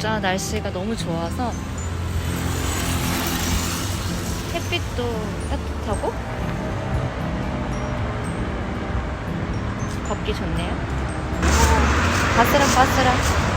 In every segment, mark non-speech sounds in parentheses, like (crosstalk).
진짜 날씨가 너무 좋아서 햇빛도 따뜻하고 걷기 좋네요. 바스락 바스락.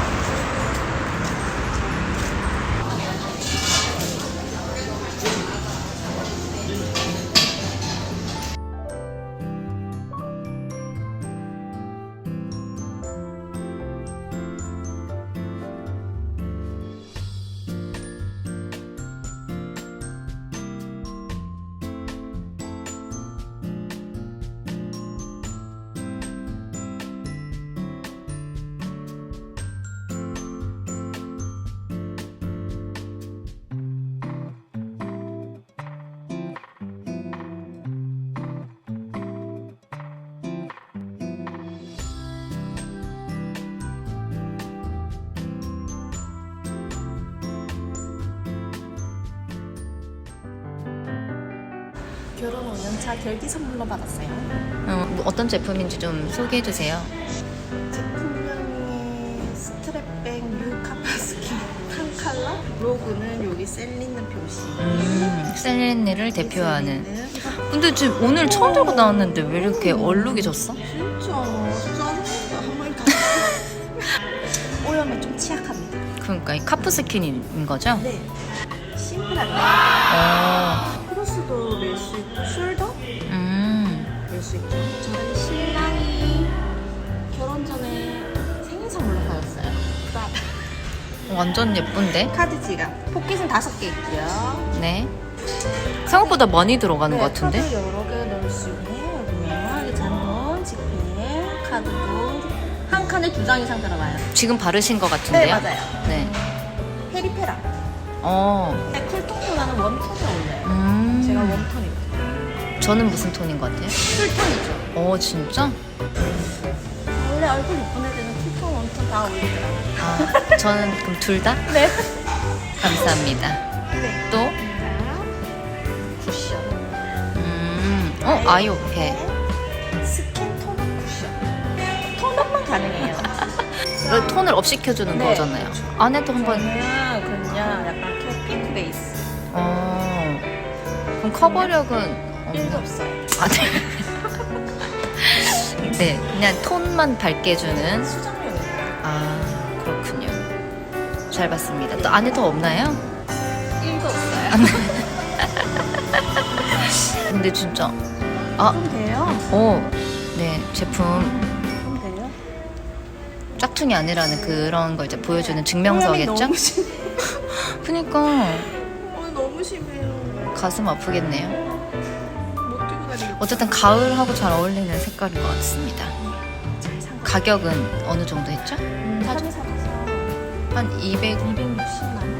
결혼 5년차 결기 선물로 받았어요. 어, 뭐 어떤 제품인지 좀 소개해 주세요. 제품명이 스트랩백 뉴 카파스키 한 컬러. 로고는 여기 셀린느 표시. 음, 셀린느를 대표하는. 근데 지금 오늘 처음 들고 나왔는데 왜 이렇게 얼룩이 졌어? 진짜 짜증나 한. (laughs) 오염에 좀 취약합니다. 그러니까 이 카프 스킨인 거죠? 네. 심플한데 어, 완전 예쁜데? 카드 지갑. 포켓은 다섯 개 있고요. 네. 생각보다 많이 들어가는 것 같은데? 카드 여러 개 넣을 수 있네요. 여기는 이게 잔돈, 지폐, 카드도 한 칸에 두 장 이상 들어가요. 지금 바르신 것 같은데요? 네, 맞아요. 네. 페리페라. 어, 근데 쿨톤보다는 웜톤이 어울려요. 음. 제가 웜톤이거든요. 저는 무슨 톤인 것 같아요? 쿨톤이죠. 어, 진짜? 원래 얼굴 예쁜 웜톤 다 어울리더라고요. 아, 저는 그럼 둘 다? 네. 감사합니다. 네. 또? 쿠션. 음, 어, 아이오페. 스킨 톤업 쿠션. 톤업만 가능해요. (laughs) 이거 톤을 업 시켜주는 네. 거잖아요. 안에도 한번, 저는 그냥 약간 캡 핑크 베이스. 어, 그럼 커버력은 없나? 없어요. 아, 네. (laughs) 네, 그냥 톤만 밝게 해주는. 수정용이에요. 아, 그렇군요. 잘 봤습니다. 또 안에 더 없나요? 일도 없어요. (laughs) 근데 진짜, 아, 돼요. 오, 네, 제품 돼요. 짝퉁이 아니라는 그런 걸 이제 보여주는 증명서겠죠? 너무 심. (laughs) 그니까 어, 너무 심해요. 가슴 아프겠네요. 못 뛰고. 어쨌든 가을하고 잘 어울리는 색깔인 것 같습니다. 가격은 어느 정도 했죠? 음, 사진 사서 한 200, 260만 원.